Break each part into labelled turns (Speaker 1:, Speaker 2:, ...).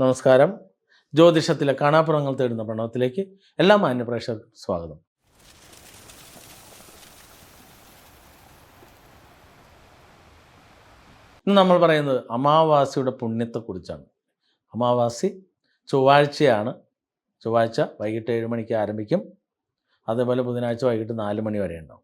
Speaker 1: നമസ്കാരം. ജ്യോതിഷത്തിലെ കാണാപ്പുറങ്ങൾ തേടുന്ന പ്രണവത്തിലേക്ക് എല്ലാ മാന്യപ്രേക്ഷകർക്കും സ്വാഗതം. ഇന്ന് നമ്മൾ പറയുന്നത് അമാവാസിയുടെ പുണ്യത്തെക്കുറിച്ചാണ്. അമാവാസി ചൊവ്വാഴ്ചയാണ്. ചൊവ്വാഴ്ച വൈകിട്ട് ഏഴ് മണിക്ക് ആരംഭിക്കും. അതേപോലെ ബുധനാഴ്ച വൈകിട്ട് നാല് മണി വരെ ഉണ്ടാവും.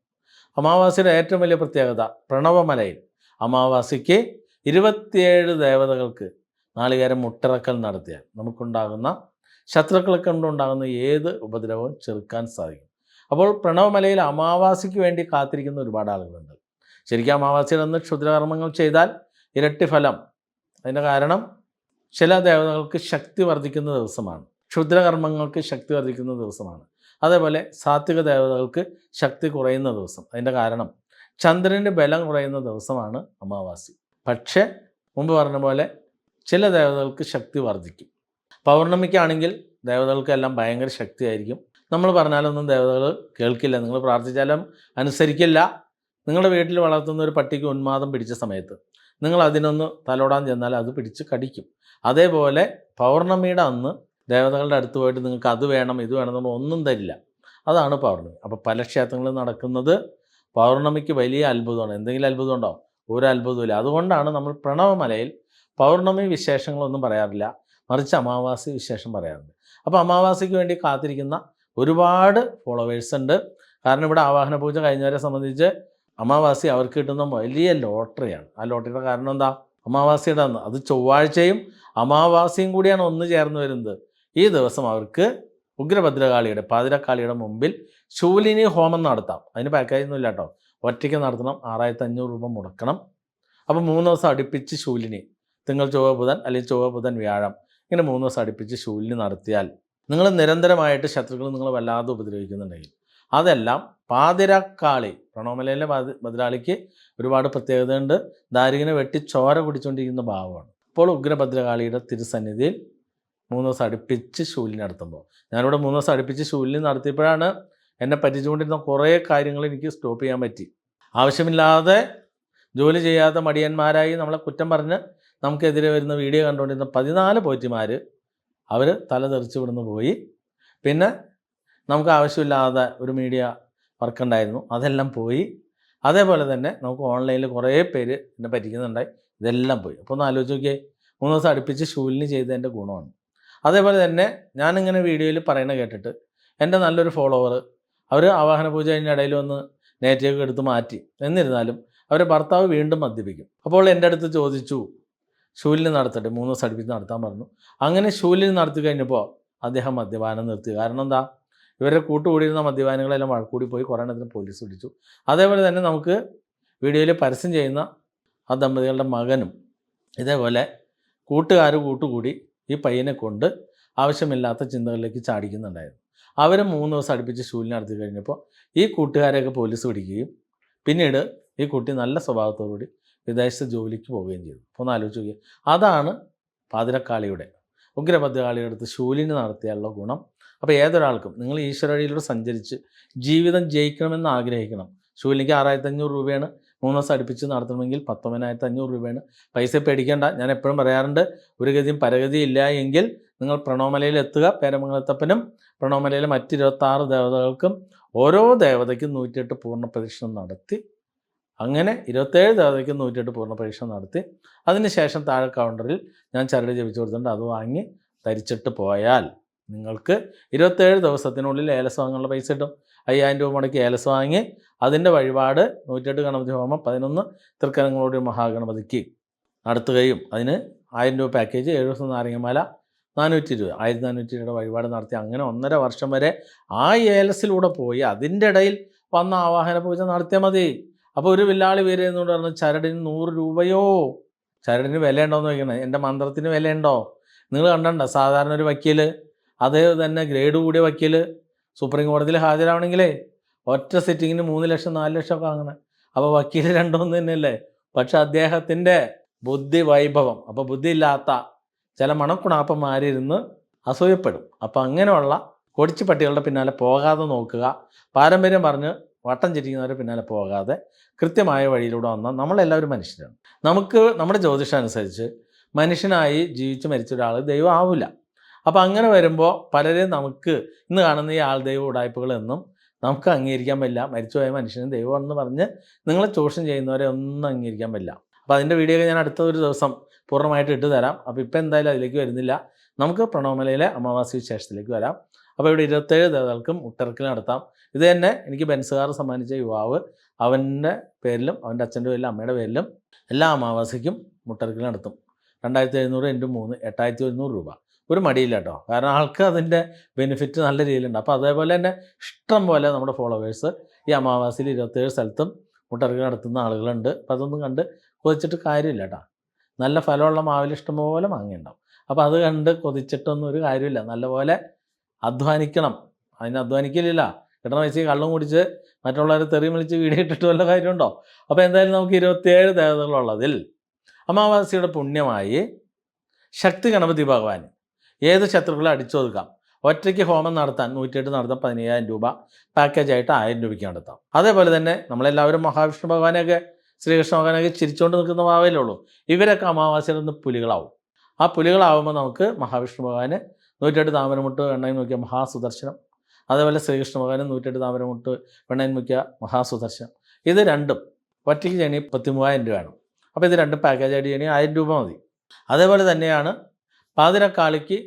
Speaker 1: അമാവാസിയുടെ ഏറ്റവും വലിയ പ്രത്യേകത പ്രണവമലയിൽ. അമാവാസിക്ക് ഇരുപത്തിയേഴ് ദേവതകൾക്ക് നാളികേരം മുട്ടിറക്കൽ നടത്തിയാൽ നമുക്കുണ്ടാകുന്ന ശത്രുക്കളെ കൊണ്ടുണ്ടാകുന്ന ഏത് ഉപദ്രവവും ചെറുക്കാൻ സാധിക്കും. അപ്പോൾ പ്രണവമലയിൽ അമാവാസിക്ക് വേണ്ടി കാത്തിരിക്കുന്ന ഒരുപാട് ആളുകളുണ്ട്. ശരിക്കും അമാവാസിയുടെ അന്ന് ക്ഷുദ്രകർമ്മങ്ങൾ ചെയ്താൽ ഇരട്ടി ഫലം. അതിന്റെ കാരണം ചില ദേവതകൾക്ക് ശക്തി വർദ്ധിക്കുന്ന ദിവസമാണ്. ക്ഷുദ്രകർമ്മങ്ങൾക്ക് ശക്തി വർദ്ധിക്കുന്ന ദിവസമാണ്. അതേപോലെ സാത്വിക ദേവതകൾക്ക് ശക്തി കുറയുന്ന ദിവസം. അതിന്റെ കാരണം ചന്ദ്രന്റെ ബലം കുറയുന്ന ദിവസമാണ് അമാവാസി. പക്ഷേ മുമ്പ് പറഞ്ഞ പോലെ ചില ദേവതകൾക്ക് ശക്തി വർദ്ധിക്കും. പൗർണമിക്കാണെങ്കിൽ ദേവതകൾക്കെല്ലാം ഭയങ്കര ശക്തിയായിരിക്കും. നമ്മൾ പറഞ്ഞാലൊന്നും ദേവതകൾ കേൾക്കില്ല. നിങ്ങൾ പ്രാർത്ഥിച്ചാലും അനുസരിക്കില്ല. നിങ്ങളുടെ വീട്ടിൽ വളർത്തുന്ന ഒരു പട്ടിക്ക് ഉന്മാദം പിടിച്ച സമയത്ത് നിങ്ങൾ അതിനൊന്ന് തലോടാൻ ചെന്നാൽ അത് പിടിച്ച് കടിക്കും. അതേപോലെ പൗർണമിയുടെ അന്ന് ദേവതകളുടെ അടുത്ത് പോയിട്ട് നിങ്ങൾക്ക് അത് വേണം ഇത് വേണം എന്നുള്ള ഒന്നും തരില്ല. അതാണ് പൗർണമി. അപ്പോൾ പല ക്ഷേത്രങ്ങളിൽ നടക്കുന്നത് പൗർണമിക്ക് വലിയ അത്ഭുതമാണ്. എന്തെങ്കിലും അത്ഭുതം ഒരു അത്ഭുതമില്ല അതുകൊണ്ടാണ് നമ്മൾ പ്രണവമലയിൽ പൗർണമി വിശേഷങ്ങളൊന്നും പറയാറില്ല. മറിച്ച് അമാവാസി വിശേഷം പറയാറുണ്ട്. അപ്പോൾ അമാവാസിക്ക് വേണ്ടി കാത്തിരിക്കുന്ന ഒരുപാട് ഫോളോവേഴ്സ് ഉണ്ട്. കാരണം ഇവിടെ ആവാഹന പൂജ കഴിഞ്ഞവരെ സംബന്ധിച്ച് അമാവാസി അവർക്ക് കിട്ടുന്ന വലിയ ലോട്ടറിയാണ്. ആ ലോട്ടറിയുടെ കാരണം എന്താ? അമാവാസിയുടെ അന്ന് അത് ചൊവ്വാഴ്ചയും അമാവാസിയും കൂടിയാണ് ഒന്ന് ചേർന്ന് വരുന്നത്. ഈ ദിവസം അവർക്ക് ഉഗ്രഭദ്രകാളിയുടെ പാതിരക്കാളിയുടെ മുമ്പിൽ ശൂലിനി ഹോമം നടത്താം. അതിന് പാക്കേജൊന്നും ഇല്ല കേട്ടോ ഒറ്റയ്ക്ക് നടത്തണം ആറായിരത്തി അഞ്ഞൂറ് രൂപ മുടക്കണം. അപ്പോൾ മൂന്ന് ദിവസം അടുപ്പിച്ച് ശൂലിനി തിങ്കൾ ചൊവ്വ ബുധൻ അല്ലെങ്കിൽ ചൊവ്വ ബുധൻ വ്യാഴം ഇങ്ങനെ മൂന്ന് ദിവസം അടുപ്പിച്ച് ശൂലിനി നടത്തിയാൽ നിങ്ങൾ നിരന്തരമായിട്ട് ശത്രുക്കൾ നിങ്ങൾ വല്ലാതെ ഉപദ്രവിക്കുന്നുണ്ടെങ്കിൽ അതെല്ലാം പാതിരക്കാളി പ്രണോമലയിലെ ഭദ്രാളിക്ക് ഒരുപാട് പ്രത്യേകതയുണ്ട്. ദാരികനെ വെട്ടി ചോര കുടിച്ചുകൊണ്ടിരിക്കുന്ന ഭാവമാണ്. ഇപ്പോൾ ഉഗ്രഭദ്രകാളിയുടെ തിരുസന്നിധിയിൽ മൂന്ന് ദിവസം അടുപ്പിച്ച് ശൂലിനി നടത്തുമ്പോൾ ഞാനിവിടെ മൂന്ന് ദിവസം അടുപ്പിച്ച് ശൂലിനി നടത്തിയപ്പോഴാണ് എന്നെ പറ്റിച്ചുകൊണ്ടിരുന്ന കുറേ കാര്യങ്ങൾ എനിക്ക് സ്റ്റോപ്പ് ചെയ്യാൻ പറ്റി. ആവശ്യമില്ലാതെ ജോലി ചെയ്യാത്ത മടിയന്മാരായി നമ്മളെ കുറ്റം പറഞ്ഞ് നമുക്കെതിരെ വരുന്ന വീഡിയോ കണ്ടുകൊണ്ടിരുന്ന പതിനാല് പോറ്റിമാർ അവർ തല തെറിച്ച് പോയി. പിന്നെ നമുക്ക് ആവശ്യമില്ലാതെ ഒരു മീഡിയ വർക്ക് ഉണ്ടായിരുന്നു. അതെല്ലാം പോയി. അതേപോലെ തന്നെ നമുക്ക് ഓൺലൈനിൽ കുറേ പേര് എന്നെ പറ്റിക്കുന്നുണ്ടായി. ഇതെല്ലാം പോയി. അപ്പോൾ ഒന്ന് ആലോചിച്ച് നോക്കിയേ. മൂന്ന് ദിവസം അടുപ്പിച്ച് ഷൂലിന് ചെയ്തതിന്റെ ഗുണമാണ്. അതേപോലെ തന്നെ ഞാനിങ്ങനെ വീഡിയോയിൽ പറയണ കേട്ടിട്ട് എന്റെ നല്ലൊരു ഫോളോവർ അവർ ആവാഹന പൂജ കഴിഞ്ഞ ഇടയിൽ വന്ന് നേറ്റയൊക്കെ എടുത്ത് മാറ്റി. എന്നിരുന്നാലും അവരെ ഭർത്താവ് വീണ്ടും മദ്യപിക്കും. അപ്പോൾ എന്റെ അടുത്ത് ചോദിച്ചു ശൂലിന് നടത്തട്ടെ മൂന്ന് അടുപ്പിച്ച് നടത്താൻ പറഞ്ഞു. അങ്ങനെ ശൂലിന് നടത്തി കഴിഞ്ഞപ്പോൾ അദ്ദേഹം മദ്യപാനം നിർത്തി. കാരണം എന്താ? ഇവരെ കൂട്ടുകൂടിയിരുന്ന മദ്യപാനികളെല്ലാം വഴക്കൂടി പോയി കുറേ എണ്ണത്തിന് പോലീസ് പിടിച്ചു. അതേപോലെ തന്നെ നമുക്ക് വീഡിയോയിൽ പരസ്യം ചെയ്യുന്ന ആ ദമ്പതികളുടെ മകനും ഇതേപോലെ കൂട്ടുകാർ കൂട്ടുകൂടി ഈ പയ്യനെ കൊണ്ട് ആവശ്യമില്ലാത്ത ചിന്തകളിലേക്ക് ചാടിക്കുന്നുണ്ടായിരുന്നു. അവർ മൂന്ന് ദിവസം അടുപ്പിച്ച് ശൂലിനെ നടത്തി കഴിഞ്ഞപ്പോൾ ഈ കൂട്ടുകാരെയൊക്കെ പോലീസ് പിടിക്കുകയും പിന്നീട് ഈ കുട്ടി നല്ല സ്വഭാവത്തോടുകൂടി വിദേശത്ത് ജോലിക്ക് പോവുകയും ചെയ്തു. ഒന്ന് ആലോചിച്ച് നോക്കുക അതാണ് പാതിരക്കാളിയുടെ ഉഗ്രഭദ്രകാളിയുടെ അടുത്ത് ശൂലിന് നടത്തിയാലുള്ള ഗുണം. അപ്പോൾ ഏതൊരാൾക്കും നിങ്ങൾ ഈശ്വരവഴിയിലൂടെ സഞ്ചരിച്ച് ജീവിതം ജയിക്കണമെന്ന് ആഗ്രഹിക്കണം. ശൂലിനിക്ക് ആറായിരത്തി അഞ്ഞൂറ് രൂപയാണ് മൂന്ന് ദിവസം അടുപ്പിച്ച് നടത്തണമെങ്കിൽ പത്തൊമ്പതിനായിരത്തി അഞ്ഞൂറ് രൂപയാണ്. പൈസ പേടിക്കേണ്ട. ഞാൻ എപ്പോഴും പറയാറുണ്ട് ഒരു ഗതിയും പരഗതി ഇല്ല എങ്കിൽ നിങ്ങൾ പ്രണോമലയിൽ എത്തുക. പേരമംഗലത്തപ്പനും പ്രണോമലയിലെ മറ്റ് ഇരുപത്താറ് ദേവതകൾക്കും ഓരോ ദേവതയ്ക്കും നൂറ്റിയെട്ട് പൂർണ പരീക്ഷണം നടത്തി. അങ്ങനെ ഇരുപത്തേഴ് ദേവതയ്ക്കും നൂറ്റിയെട്ട് പൂർണ പരീക്ഷണം നടത്തി. അതിനുശേഷം താഴെ കൗണ്ടറിൽ ഞാൻ ചരട് ജപിച്ചു കൊടുത്തിട്ടുണ്ട്. അത് വാങ്ങി ധരിച്ചിട്ട് പോയാൽ നിങ്ങൾക്ക് ഇരുപത്തേഴ് ദിവസത്തിനുള്ളിൽ ഏലസ്വാങ്ങളുടെ പൈസ കിട്ടും. അയ്യായിരം രൂപ മുടക്കി ഏലസ് വാങ്ങി അതിന്റെ വഴിപാട് നൂറ്റെട്ട് ഗണപതി ഹോമം പതിനൊന്ന് തൃക്കരങ്ങളോട് മഹാഗണപതിക്ക് നടത്തുകയും അതിന് ആയിരം രൂപ പാക്കേജ് ഏഴ് ദിവസം നാരങ്ങമാല നാനൂറ്റി ഇരുപത് ആയിരത്തി നാനൂറ്റി രൂപയുടെ വഴിപാട് നടത്തി അങ്ങനെ ഒന്നര വർഷം വരെ ആ ഏലസിലൂടെ പോയി അതിന്റെ ഇടയിൽ വന്ന ആവാഹന പൂജ നടത്തിയാൽ മതി. അപ്പോൾ ഒരു വില്ലാളി വീരെന്നോട് പറഞ്ഞു ചരടിന് നൂറ് രൂപയോ? ചരടിന് വിലയുണ്ടോ എന്ന് ചോദിക്കണേ എന്റെ മന്ത്രത്തിന് വിലയുണ്ടോ? നിങ്ങൾ കണ്ടണ്ട സാധാരണ ഒരു വക്കീൽ അതേ തന്നെ ഗ്രേഡ് കൂടിയ വക്കീൽ സുപ്രീം കോടതിയിൽ ഹാജരാവണമെങ്കിലേ ഒറ്റ സിറ്റിങ്ങിന് മൂന്ന് ലക്ഷം നാല് ലക്ഷം ഒക്കെ അങ്ങനെ അപ്പോൾ വക്കീൽ രണ്ടൊന്നും തന്നെയല്ലേ? പക്ഷെ അദ്ദേഹത്തിന്റെ ബുദ്ധി വൈഭവം അപ്പോൾ ബുദ്ധി ഇല്ലാത്ത ചില മണക്കുണാപ്പന്മാരിരുന്ന് അസൂയപ്പെടും. അപ്പോൾ അങ്ങനെയുള്ള കൊടിച്ചു പട്ടികളുടെ പിന്നാലെ പോകാതെ നോക്കുക. പാരമ്പര്യം പറഞ്ഞ് വട്ടം ചിരിക്കുന്നവരുടെ പിന്നാലെ പോകാതെ കൃത്യമായ വഴിയിലൂടെ വന്നാൽ നമ്മളെല്ലാവരും മനുഷ്യരാണ്. നമുക്ക് നമ്മുടെ ജ്യോതിഷം അനുസരിച്ച് മനുഷ്യനായി ജീവിച്ച് മരിച്ച ഒരാൾ ദൈവം ആവില്ല അപ്പോൾ അങ്ങനെ വരുമ്പോൾ പലരെയും നമുക്ക് ഇന്ന് കാണുന്ന ഈ ആൾ ദൈവ ഉടായ്പകളെന്നും നമുക്ക് അംഗീകരിക്കാൻ പറ്റില്ല. മരിച്ചുപോയ മനുഷ്യനും ദൈവമാണെന്ന് പറഞ്ഞ് നിങ്ങളെ ചൂഷണം ചെയ്യുന്നവരെ ഒന്നും അംഗീകരിക്കാൻ പറ്റില്ല. അപ്പോൾ അതിന്റെ വീഡിയോ ഞാൻ അടുത്ത ഒരു ദിവസം പൂർണമായിട്ട് ഇട്ട് തരാം. അപ്പോൾ ഇപ്പോൾ എന്തായാലും അതിലേക്ക് വരുന്നില്ല. നമുക്ക് പ്രണവമലയിലെ അമാവാസി വിശേഷത്തിലേക്ക് വരാം. അപ്പോൾ ഇവിടെ ഇരുപത്തേഴ് ദേവതകൾക്കും മുട്ടറക്കിൽ നടത്താം. ഇത് തന്നെ എനിക്ക് ബെൻസുകാർ സമ്മാനിച്ച യുവാവ് അവന്റെ പേരിലും അവന്റെ അച്ഛന്റെ പേരിലും അമ്മയുടെ പേരിലും എല്ലാ അമാവാസിക്കും മുട്ടറക്കിൽ നടത്തും. രണ്ടായിരത്തി എഴുന്നൂറ് ഇന്റു മൂന്ന് എട്ടായിരത്തി ഒരുന്നൂറ് രൂപ. ഒരു മടിയില്ല കേട്ടോ. കാരണം ആൾക്ക് അതിന്റെ ബെനിഫിറ്റ് നല്ല രീതിയിലുണ്ട്. അപ്പോൾ അതേപോലെ തന്നെ ഇഷ്ടം പോലെ നമ്മുടെ ഫോളോവേഴ്സ് ഈ അമാവാസിയിൽ ഇരുപത്തേഴ് സ്ഥലത്തും മുട്ടറുകൾ നടത്തുന്ന ആളുകളുണ്ട്. അപ്പോൾ അതൊന്നും കണ്ട് കൊതിച്ചിട്ട് കാര്യമില്ല കേട്ടോ. നല്ല ഫലമുള്ള മാവിൽ ഇഷ്ടംപോലെ മാങ്ങയുണ്ടാവും. അപ്പോൾ അത് കണ്ട് കൊതിച്ചിട്ടൊന്നും ഒരു കാര്യമില്ല. നല്ലപോലെ അധ്വാനിക്കണം. അതിന് അധ്വാനിക്കലില്ല. കിട്ടണ വെച്ച് കള്ളും കുടിച്ച് മറ്റുള്ളവരെ തെറി വിളിച്ച് വീഡിയോ ഇട്ടിട്ട് വല്ല കാര്യമുണ്ടോ? അപ്പോൾ എന്തായാലും നമുക്ക് ഇരുപത്തിയേഴ് ദേവതകളുള്ളതിൽ അമാവാസിയുടെ പുണ്യമായി ശക്തി ഗണപതി ഭഗവാൻ ഏത് ശത്രുക്കളെ അടിച്ചൊതുക്കാം? ഒറ്റയ്ക്ക് ഹോമം നടത്താൻ നൂറ്റിയെട്ട് നടത്താൻ പതിനയ്യായിരം രൂപ പാക്കേജ് ആയിട്ട് ആയിരം രൂപയ്ക്ക് നടത്താം അതേപോലെ തന്നെ നമ്മളെല്ലാവരും മഹാവിഷ്ണു ഭഗവാനെയൊക്കെ ശ്രീകൃഷ്ണ ഭഗവാനൊക്കെ ചിരിച്ചുകൊണ്ട് നിൽക്കുന്ന ഭാവയിലേ ഉള്ളൂ. ഇവരൊക്കെ അമാവാസിയിൽ നിന്ന് പുലികളാവും. ആ പുലികളാവുമ്പോൾ നമുക്ക് മഹാവിഷ്ണു ഭഗവാന് നൂറ്റെട്ട് താമരമുട്ട് വെണ്ണയിൽ നോക്കിയ മഹാസുദർശനം. അതേപോലെ ശ്രീകൃഷ്ണ ഭഗവാന് നൂറ്റെട്ട് താമരമുട്ട് വെണ്ണയിൽ നോക്കിയ മഹാസുദർശനം. ഇത് രണ്ടും ഒറ്റയ്ക്ക് ചെയ്യണി പത്തിമൂവായിരം രൂപയാണ്. അപ്പോൾ ഇത് രണ്ടും പാക്കേജ് ആയിട്ട് ചെയ്യണി ആയിരം രൂപ മതി. അതേപോലെ തന്നെയാണ് പാതിരക്കാളിക്ക്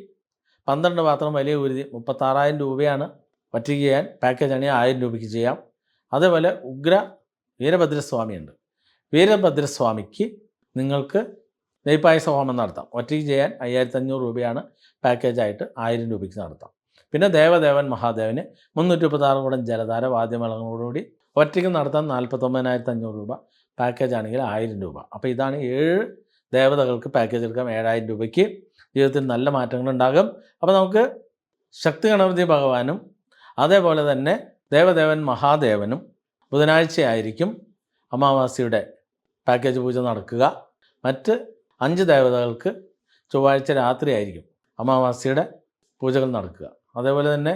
Speaker 1: പന്ത്രണ്ട് പാത്രം വലിയ ഉരുതി മുപ്പത്താറായിരം രൂപയാണ് പറ്റിക്ക് ചെയ്യാൻ പാക്കേജ് ആണെങ്കിൽ ആയിരം രൂപയ്ക്ക് ചെയ്യാം. അതേപോലെ ഉഗ്ര വീരഭദ്രസ്വാമിയുണ്ട്. വീരഭദ്രസ്വാമിക്ക് നിങ്ങൾക്ക് നെയ്പായസ ഹോമം നടത്താം. ഒറ്റയ്ക്ക് ചെയ്യാൻ അയ്യായിരത്തി അഞ്ഞൂറ് രൂപയാണ് പാക്കേജായിട്ട് ആയിരം രൂപയ്ക്ക് നടത്താം. പിന്നെ ദേവദേവൻ മഹാദേവന് മുന്നൂറ്റി മുപ്പത്താറ് കൂടം ജലധാര വാദ്യമേളങ്ങളോടുകൂടി ഒറ്റയ്ക്ക് നടത്താൻ നാൽപ്പത്തൊമ്പതിനായിരത്തി അഞ്ഞൂറ് രൂപ പാക്കേജ് ആണെങ്കിൽ ആയിരം രൂപ. അപ്പോൾ ഇതാണ് ഏഴ് ദേവതകൾക്ക് പാക്കേജ് എടുക്കാം. ഏഴായിരം രൂപയ്ക്ക് ജീവിതത്തിൽ നല്ല മാറ്റങ്ങൾ ഉണ്ടാകും അപ്പോൾ നമുക്ക് ശക്തി ഗണപതി ഭഗവാനും അതേപോലെ തന്നെ ദേവദേവൻ മഹാദേവനും ബുധനാഴ്ചയായിരിക്കും അമാവാസിയുടെ പാക്കേജ് പൂജ നടക്കുക. മറ്റ് അഞ്ച് ദേവതകൾക്ക് ചൊവ്വാഴ്ച രാത്രിയായിരിക്കും അമാവാസിയുടെ പൂജകൾ നടക്കുക. അതേപോലെ തന്നെ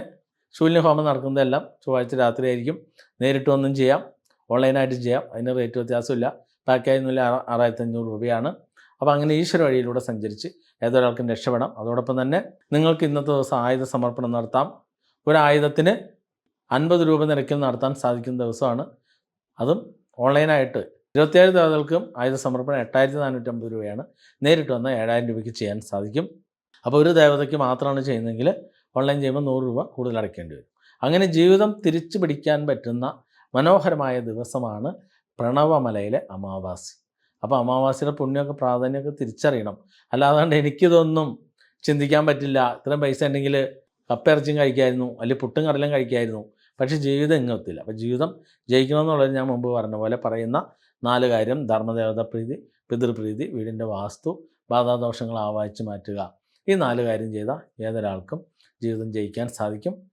Speaker 1: ശൂന്യഹോമം നടക്കുന്നതെല്ലാം ചൊവ്വാഴ്ച രാത്രിയായിരിക്കും. നേരിട്ട് ഒന്നും ചെയ്യാം. ഓൺലൈനായിട്ട് ചെയ്യാം. അതിന് റേറ്റ് വ്യത്യാസമില്ല. പാക്കേജ് ഒന്നുമില്ല. ആറായിരത്തി അഞ്ഞൂറ് രൂപയാണ്. അപ്പോൾ അങ്ങനെ ഈശ്വര വഴിയിലൂടെ സഞ്ചരിച്ച് ഏതൊരാൾക്കും രക്ഷപ്പെടാം അതോടൊപ്പം തന്നെ നിങ്ങൾക്ക് ഇന്നത്തെ ദിവസം ആയുധ സമർപ്പണം നടത്താം. ഒരു ആയുധത്തിന് അൻപത് രൂപ നിരക്കിൽ നടത്താൻ സാധിക്കുന്ന ദിവസമാണ്. അതും ഓൺലൈനായിട്ട് ഇരുപത്തിയേഴ് ദേവതകൾക്കും ആയുധ സമർപ്പണം എട്ടായിരത്തി നാനൂറ്റമ്പത് രൂപയാണ്. നേരിട്ട് വന്ന് ഏഴായിരം രൂപയ്ക്ക് ചെയ്യാൻ സാധിക്കും. അപ്പോൾ ഒരു ദേവതയ്ക്ക് മാത്രമാണ് ചെയ്യുന്നതെങ്കിൽ ഓൺലൈൻ ചെയ്യുമ്പോൾ നൂറ് രൂപ കൂടുതൽ അടയ്ക്കേണ്ടി വരും. അങ്ങനെ ജീവിതം തിരിച്ചു പിടിക്കാൻ പറ്റുന്ന മനോഹരമായ ദിവസമാണ് പ്രണവമലയിലെ അമാവാസി. അപ്പോൾ അമാവാസിയുടെ പുണ്യമൊക്കെ പ്രാധാന്യമൊക്കെ തിരിച്ചറിയണം. അല്ലാതെ എനിക്കിതൊന്നും ചിന്തിക്കാൻ പറ്റില്ല. ഇത്രയും പൈസ ഉണ്ടെങ്കിൽ കപ്പിറച്ചിയും കഴിക്കായിരുന്നു അല്ലെങ്കിൽ പുട്ടും കടലും കഴിക്കായിരുന്നു. പക്ഷേ ജീവിതം ഇങ്ങെത്തില്ല അപ്പോൾ ജീവിതം ജയിക്കണമെന്നുള്ളത് ഞാൻ മുമ്പ് പറഞ്ഞ പോലെ പറയുന്ന നാല് കാര്യം. ധർമ്മദേവത പ്രീതി പിതൃപ്രീതി വീടിന്റെ വാസ്തു ബാധാദോഷങ്ങൾ ആവാഹിച്ച് മാറ്റുക. ഈ നാല് കാര്യം ചെയ്താൽ ഏതൊരാൾക്കും ജീവിതം ജയിക്കാൻ സാധിക്കും.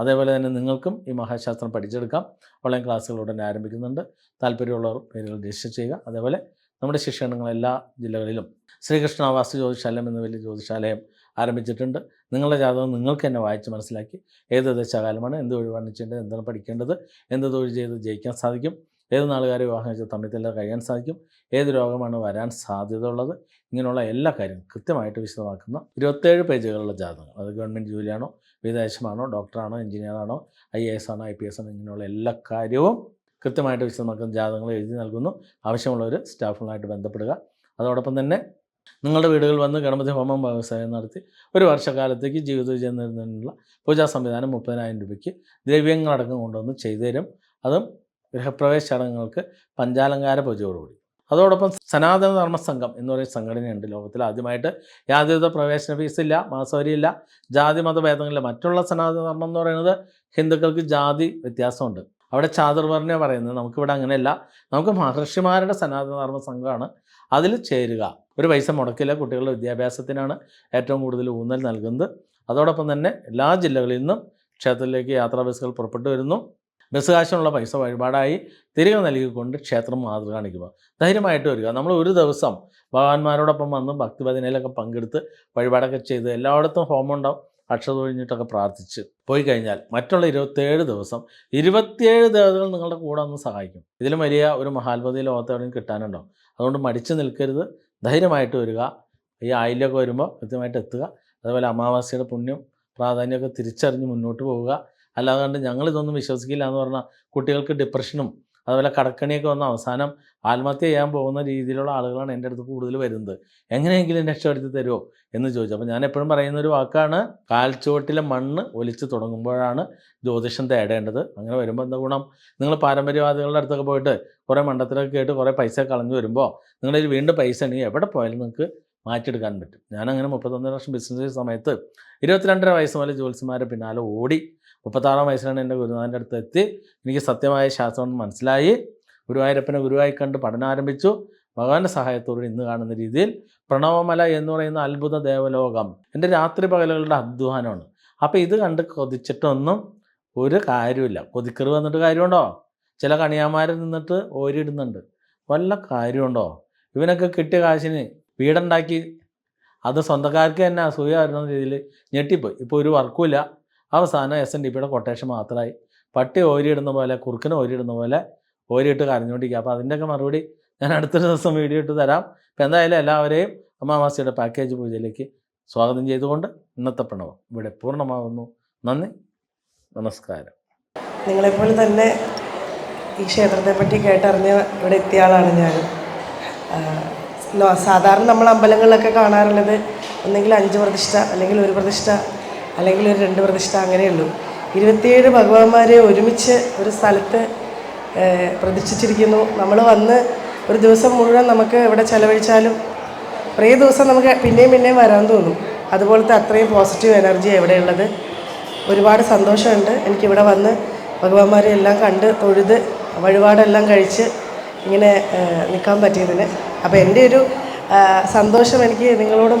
Speaker 1: അതേപോലെ തന്നെ നിങ്ങൾക്കും ഈ മഹാശാസ്ത്രം പഠിച്ചെടുക്കാം. ഓൺലൈൻ ക്ലാസ്സുകൾ ഉടനെ ആരംഭിക്കുന്നുണ്ട്. താല്പര്യമുള്ളവർ പേരുകൾ രജിസ്റ്റർ ചെയ്യുക. അതേപോലെ നമ്മുടെ ശിക്ഷണങ്ങൾ എല്ലാ ജില്ലകളിലും ശ്രീകൃഷ്ണ വാസ്തു ജ്യോതിശാലയം എന്ന വലിയ ജ്യോതിശാലയം ആരംഭിച്ചിട്ടുണ്ട്. നിങ്ങളുടെ ജാതകം നിങ്ങൾക്ക് തന്നെ വായിച്ച് മനസ്സിലാക്കി ഏത് ദശാകാലമാണ് എന്ത് ഒഴിവാണ് ചെയ്യേണ്ടത് എന്താണ് പഠിക്കേണ്ടത് എന്ത് തൊഴിൽ ചെയ്ത് ജയിക്കാൻ സാധിക്കും. ഏത് നാളുകാരെ വിവാഹം കഴിച്ച തമ്മിൽ കഴിയാൻ സാധിക്കും. ഏത് രോഗമാണ് വരാൻ സാധ്യത ഉള്ളത് ഇങ്ങനെയുള്ള എല്ലാ കാര്യങ്ങളും കൃത്യമായിട്ട് വിശദമാക്കുന്ന ഇരുപത്തേഴ് പേജുകളുള്ള ജാതകം. അത് ഗവൺമെന്റ് ജോലിയാണോ വിദേശമാണോ ഡോക്ടറാണോ എഞ്ചിനീയറാണോ ഐ എ എസ് ആണോ ഐ പി എസ് ആണോ ഇങ്ങനെയുള്ള എല്ലാ കാര്യവും കൃത്യമായിട്ട് വിശദമാക്കുന്ന ജാതകങ്ങൾ എഴുതി നൽകുന്നു. ആവശ്യമുള്ളവർ സ്റ്റാഫുകളായിട്ട് ബന്ധപ്പെടുക. അതോടൊപ്പം തന്നെ നിങ്ങളുടെ വീടുകൾ വന്ന് ഗണപതി ഹോമം വ്യവസായം നടത്തി ഒരു വർഷക്കാലത്തേക്ക് ജീവിത വിജയം നേടുന്നതിനുള്ള പൂജാ സംവിധാനം മുപ്പതിനായിരം രൂപയ്ക്ക് ദ്രവ്യങ്ങളടക്കം കൊണ്ടുവന്ന് ചെയ്തു തരും അതും ഗൃഹപ്രവേശ ചടങ്ങുകൾക്ക് പഞ്ചാലങ്കാര പൂജയോടുകൂടി. അതോടൊപ്പം സനാതന ധർമ്മ സംഘം എന്ന് പറയുന്ന സംഘടനയുണ്ട് ലോകത്തിൽ. ആദ്യമായിട്ട് യാതൊരുവിധ പ്രവേശന ഫീസില്ല മാസവരിയില്ല ജാതി മതഭേദങ്ങളില്ല. മറ്റുള്ള സനാതന ധർമ്മം എന്ന് പറയുന്നത് ഹിന്ദുക്കൾക്ക് ജാതി വ്യത്യാസമുണ്ട്. അവിടെ ചാതുർവർണ പറയുന്നത് നമുക്കിവിടെ അങ്ങനെയല്ല. നമുക്ക് മഹർഷിമാരുടെ സനാതന ധർമ്മ സംഘമാണ് അതിൽ ചേരുക. ഒരു പൈസ മുടക്കില്ല കുട്ടികളുടെ വിദ്യാഭ്യാസത്തിനാണ് ഏറ്റവും കൂടുതൽ ഊന്നൽ നൽകുന്നത്. അതോടൊപ്പം തന്നെ എല്ലാ ജില്ലകളിൽ നിന്നും ക്ഷേത്രത്തിലേക്ക് യാത്രാ ബസ്സുകൾ പുറപ്പെട്ടു വരുന്നു. ബസ് കാശിനുള്ള പൈസ വഴിപാടായി തിരികെ നൽകിക്കൊണ്ട് ക്ഷേത്രം മാതൃ കാണിക്കുക. ധൈര്യമായിട്ട് വരിക. നമ്മൾ ഒരു ദിവസം ഭഗവാന്മാരോടൊപ്പം വന്ന് ഭക്തിപതിനയിലൊക്കെ പങ്കെടുത്ത് വഴിപാടൊക്കെ ചെയ്ത് എല്ലായിടത്തും ഹോമം ഉണ്ടാവും. അക്ഷത ഒഴിഞ്ഞിട്ടൊക്കെ പ്രാർത്ഥിച്ച് പോയി കഴിഞ്ഞാൽ മറ്റുള്ള ഇരുപത്തേഴ് ദിവസം ഇരുപത്തിയേഴ് ദേവതകൾ നിങ്ങളുടെ കൂടെ ഒന്ന് സഹായിക്കും. ഇതിലും വലിയ ഒരു മഹാത്ഭതി ലോകത്തെവിടെയും കിട്ടാനുണ്ടാവും. അതുകൊണ്ട് മടിച്ചു നിൽക്കരുത്. ധൈര്യമായിട്ട് വരിക. ഈ ആയിലൊക്കെ വരുമ്പോൾ കൃത്യമായിട്ട് എത്തുക. അതുപോലെ അമാവാസ്യയുടെ പുണ്യം പ്രാധാന്യമൊക്കെ തിരിച്ചറിഞ്ഞ് മുന്നോട്ട് പോവുക. അല്ലാതെ ഞങ്ങൾ ഇതൊന്നും വിശ്വസിക്കില്ല എന്ന് പറഞ്ഞാൽ കുട്ടികൾക്ക് ഡിപ്രഷനും അതുപോലെ കടക്കണിയൊക്കെ വന്ന അവസാനം ആത്മഹത്യ ചെയ്യാൻ പോകുന്ന രീതിയിലുള്ള ആളുകളാണ് എന്റെ അടുത്ത് കൂടുതൽ വരുന്നത്. എങ്ങനെയെങ്കിലും രക്ഷപ്പെടുത്തി തരുമോ എന്ന് ചോദിച്ചു. അപ്പോൾ ഞാൻ എപ്പോഴും പറയുന്ന ഒരു വാക്കാണ് കാൽച്ചുവട്ടിലെ മണ്ണ് ഒലിച്ചു തുടങ്ങുമ്പോഴാണ് ജ്യോതിഷം തേടേണ്ടത്. അങ്ങനെ വരുമ്പോൾ എന്താ ഗുണം? നിങ്ങൾ പാരമ്പര്യവാദികളുടെ അടുത്തൊക്കെ പോയിട്ട് കുറേ മണ്ടത്തിലൊക്കെ കേട്ട് കുറേ പൈസ കളഞ്ഞു വരുമ്പോൾ നിങ്ങളിൽ വീണ്ടും പൈസ ഉണ്ടെങ്കിൽ എവിടെ പോയാലും നിങ്ങൾക്ക് മാറ്റിയെടുക്കാൻ പറ്റും. ഞാനങ്ങനെ മുപ്പത്തൊന്നര വർഷം ബിസിനസ് സമയത്ത് ഇരുപത്തിരണ്ടര വയസ്സ് മുതൽ ജ്യോത്സ്യന്മാരെ പിന്നാലെ ഓടി മുപ്പത്താറാം വയസ്സിലാണ് എന്റെ ഗുരുനാഥന്റെ അടുത്ത് എത്തി. എനിക്ക് സത്യമായ ശാസ്ത്രം മനസ്സിലായി. ഗുരുവായൂരപ്പനെ ഗുരുവായി കണ്ട് പഠനം ആരംഭിച്ചു. ഭഗവാന്റെ സഹായത്തോടെ ഇന്ന് കാണുന്ന രീതിയിൽ പ്രണവമല എന്ന് പറയുന്ന അത്ഭുത ദേവലോകം എന്റെ രാത്രി പകലുകളുടെ അധ്വാനമാണ്. അപ്പോൾ ഇത് കണ്ട് കൊതിച്ചിട്ടൊന്നും ഒരു കാര്യമില്ല കൊതിക്കറ് വന്നിട്ട് കാര്യമുണ്ടോ? ചില കണിയാന്മാർ നിന്നിട്ട് ഓരിയിടുന്നുണ്ട് വല്ല കാര്യമുണ്ടോ? ഇവനൊക്കെ കിട്ടിയ കാശിന് വീടുണ്ടാക്കി അത് സ്വന്തക്കാർക്ക് തന്നെ അസൂയ വരുന്ന രീതിയിൽ ഞെട്ടിപ്പോയി. ഇപ്പോൾ ഒരു വർക്കുമില്ല. അവസാനം എസ് എൻ ഡി പിയുടെ കൊട്ടേഷൻ മാത്രമായി. പട്ടി ഓരിയിടുന്ന പോലെ കുറുക്കന് ഓരിയിടുന്ന പോലെ ഓരിയിട്ട് കരഞ്ഞുകൊണ്ടിരിക്കുക. അപ്പോൾ അതിന്റെയൊക്കെ മറുപടി ഞാൻ അടുത്തൊരു ദിവസം വീഡിയോ ഇട്ട് തരാം. അപ്പോൾ എന്തായാലും എല്ലാവരെയും അമാവാസിയുടെ പാക്കേജ് പൂജയിലേക്ക് സ്വാഗതം ചെയ്തുകൊണ്ട് ഇന്നത്തെ പ്രണവം ഇവിടെ പൂർണമാകുന്നു നന്ദി. നമസ്കാരം.
Speaker 2: നിങ്ങളെപ്പോലെ തന്നെ ഈ ക്ഷേത്രത്തെ പറ്റി കേട്ടറിഞ്ഞ് ഇവിടെ എത്തിയ ആളാണ് ഞാൻ. സാധാരണ നമ്മൾ അമ്പലങ്ങളിലൊക്കെ കാണാറുള്ളത് ഒന്നെങ്കിൽ അഞ്ച് പ്രതിഷ്ഠ അല്ലെങ്കിൽ ഒരു പ്രതിഷ്ഠ അല്ലെങ്കിൽ ഒരു രണ്ട് പ്രതിഷ്ഠ അങ്ങനെയുള്ളൂ ഇരുപത്തിയേഴ് ഭഗവാന്മാരെ ഒരുമിച്ച് ഒരു സ്ഥലത്ത് പ്രതിഷ്ഠിച്ചിരിക്കുന്നു. നമ്മൾ വന്ന് ഒരു ദിവസം മുഴുവൻ നമുക്ക് ഇവിടെ ചിലവഴിച്ചാലും കുറേ ദിവസം നമുക്ക് പിന്നെയും പിന്നെയും വരാൻ തോന്നും. അതുപോലത്തെ അത്രയും പോസിറ്റീവ് എനർജി എവിടെയുള്ളത്. ഒരുപാട് സന്തോഷമുണ്ട്. എനിക്കിവിടെ വന്ന് ഭഗവാന്മാരെ എല്ലാം കണ്ട് തൊഴുത് വഴിപാടെല്ലാം കഴിച്ച് ഇങ്ങനെ നിൽക്കാൻ പറ്റിയതിന്. അപ്പോൾ എന്റെ ഒരു സന്തോഷം എനിക്ക് നിങ്ങളോടും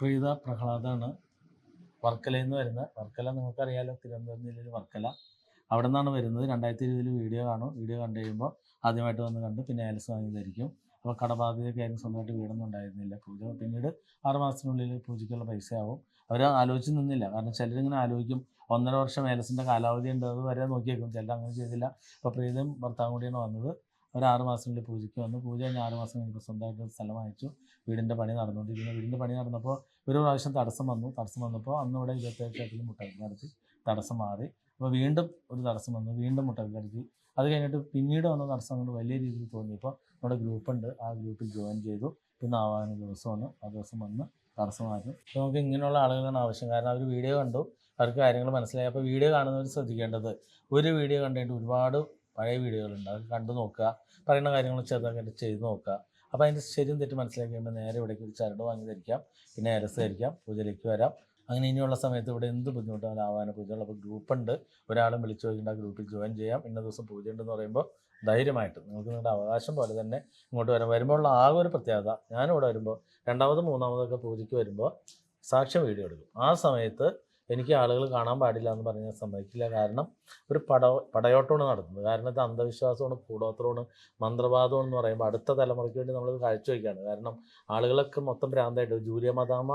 Speaker 1: പ്രീത പ്രഹ്ലാദാണ് വർക്കലയിൽ നിന്ന് വരുന്നത്. വർക്കല നിങ്ങൾക്കറിയാലോ തിരുവനന്തപുരം ജില്ലയിൽ വർക്കല. അവിടെ നിന്നാണ് വരുന്നത്. രണ്ടായിരത്തി ഇരുപതിൽ വീഡിയോ കാണും. വീഡിയോ കണ്ടു കഴിയുമ്പോൾ ആദ്യമായിട്ട് വന്ന് കണ്ട് പിന്നെ ആലസ് വാങ്ങി ധരിക്കും അപ്പോൾ കടബാധ്യതയൊക്കെ ആയിരുന്നു സ്വന്തമായിട്ട് വീടൊന്നും ഉണ്ടായിരുന്നില്ല. പൂജ പിന്നീട് ആറുമാസത്തിനുള്ളിൽ പൂജയ്ക്കുള്ള പൈസയാവും. അവർ ആലോചിച്ച് നിന്നില്ല. കാരണം ചിലരിങ്ങനെ ആലോചിക്കും ഒന്നര വർഷം ഏലസിന്റെ കാലാവധി ഉണ്ട് അത് വരെ നോക്കിയേക്കും. ചിലർ അങ്ങനെ ചെയ്തില്ല. അപ്പോൾ പ്രീതം ഭർത്താവും കൂടിയാണ് വന്നത്. ഒരു ആറ് മാസത്തിനുള്ളിൽ പൂജയ്ക്ക് വന്നു. പൂജ കഴിഞ്ഞ് ആറ് മാസം കഴിഞ്ഞപ്പോൾ സ്വന്തമായിട്ട് സ്ഥലം വാങ്ങിച്ചു. വീടിന്റെ പണി നടന്നുകൊണ്ടിരിക്കുന്നു. വീടിന്റെ പണി നടന്നപ്പോൾ ഒരു പ്രാവശ്യം തടസ്സം വന്നു. തടസ്സം വന്നപ്പോൾ അന്ന് ഇവിടെ ഇരുപത്തേഴ് ഷട്ടിൽ മുട്ടക്ക് നടത്തി തടസ്സം മാറി. അപ്പോൾ വീണ്ടും ഒരു തടസ്സം വന്നു. വീണ്ടും മുട്ടക്ക് നടത്തി അത് കഴിഞ്ഞിട്ട് പിന്നീട് വന്ന തടസ്സം കൊണ്ട് വലിയ രീതിയിൽ തോന്നിയപ്പോൾ നമ്മുടെ ഗ്രൂപ്പുണ്ട് ആ ഗ്രൂപ്പിൽ ജോയിൻ ചെയ്തു. പിന്നെ ആവാന ദിവസമാണ് ആ ദിവസം വന്ന് തടസ്സമായിരുന്നു അപ്പോൾ നമുക്ക് ഇങ്ങനെയുള്ള ആളുകളാണ് ആവശ്യം. കാരണം അവർ വീഡിയോ കണ്ടു. അവർക്ക് കാര്യങ്ങൾ മനസ്സിലായി. അപ്പോൾ വീഡിയോ കാണുന്നവർ ശ്രദ്ധിക്കേണ്ടത്. ഒരു വീഡിയോ കണ്ടിട്ട് ഒരുപാട് പഴയ വീഡിയോകളുണ്ട്. അതൊക്കെ കണ്ടു നോക്കുക. പറയുന്ന കാര്യങ്ങൾ ചെറുതായിട്ട് ചെയ്ത് നോക്കുക. അപ്പോൾ അതിന്റെ ശരിയും തെറ്റും മനസ്സിലാക്കി നേരെ ഇവിടേക്ക് ചരട് വാങ്ങി ധരിക്കാം. പിന്നെ അരസ് ധരിക്കാം. പൂജയിലേക്ക് വരാം. അങ്ങനെ ഇനിയുള്ള സമയത്ത് ഇവിടെ എന്ത് ബുദ്ധിമുട്ടാണ് ആവാന പൂജകൾ അപ്പോൾ ഗ്രൂപ്പുണ്ട്. ഒരാളും വിളിച്ചു നോക്കിയിട്ട് ആ ഗ്രൂപ്പിൽ ജോയിൻ ചെയ്യാം. ഇന്ന ദിവസം പൂജ ഉണ്ടെന്ന് പറയുമ്പോൾ ധൈര്യമായിട്ട് നിങ്ങൾക്ക് നിങ്ങളുടെ അവകാശം പോലെ തന്നെ ഇങ്ങോട്ട് വരാം. വരുമ്പോഴുള്ള ആകെ ഒരു പ്രത്യേകത ഞാനിവിടെ വരുമ്പോൾ രണ്ടാമതും മൂന്നാമതൊക്കെ പൂജയ്ക്ക് വരുമ്പോൾ സാക്ഷ്യം വീഡിയോ എടുക്കും. ആ സമയത്ത് എനിക്ക് ആളുകൾ കാണാൻ പാടില്ല എന്ന് പറഞ്ഞാൽ സമ്മതിക്കില്ല. കാരണം ഒരു പട പടയോട്ടമാണ് നടത്തുന്നത്. കാരണം ഇത് അന്ധവിശ്വാസമാണ് കൂടോത്രമാണ് മന്ത്രവാദമാണ് എന്ന് പറയുമ്പോൾ അടുത്ത തലമുറയ്ക്ക് വേണ്ടി നമ്മളത് കാഴ്ചവെക്കുകയാണ് കാരണം ആളുകളൊക്കെ മൊത്തം ഭ്രാന്തായിട്ട്. ജൂലിയ മദാമ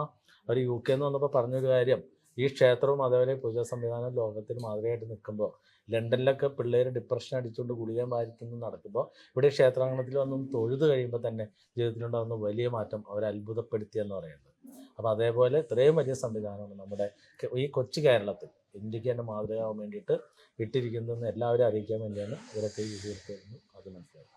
Speaker 1: ഒരു യു കെ എന്ന് വന്നപ്പോൾ പറഞ്ഞൊരു കാര്യം. ഈ ക്ഷേത്രവും അതേപോലെ പൂജാ സംവിധാനം ലോകത്തിന് മാതൃകയായിട്ട് നിൽക്കുമ്പോൾ ലണ്ടനിലൊക്കെ പിള്ളേർ ഡിപ്രഷൻ അടിച്ചുകൊണ്ട് ഗുളികയും വാരിത്തുനിന്ന് നടക്കുമ്പോൾ ഇവിടെ ക്ഷേത്രാങ്കണത്തിൽ വന്നും തൊഴുത് കഴിയുമ്പോൾ തന്നെ ജീവിതത്തിലുണ്ടാകുന്ന വലിയ മാറ്റം അവരെ അത്ഭുതപ്പെടുത്തിയെന്ന് പറയുന്നത് അപ്പോൾ അതേപോലെ ഇത്രയും വലിയ സംവിധാനമാണ് നമ്മുടെ ഈ കൊച്ചു കേരളത്തിൽ ഇന്ത്യയ്ക്ക് തന്നെ മാതൃകയാവാൻ വേണ്ടിയിട്ട് ഇട്ടിരിക്കുന്നതെന്ന് എല്ലാവരും അറിയിക്കാൻ വേണ്ടിയാണ് ഇവരൊക്കെ ഈ തീർത്തിരുന്നു അത് മനസ്സിലാക്കി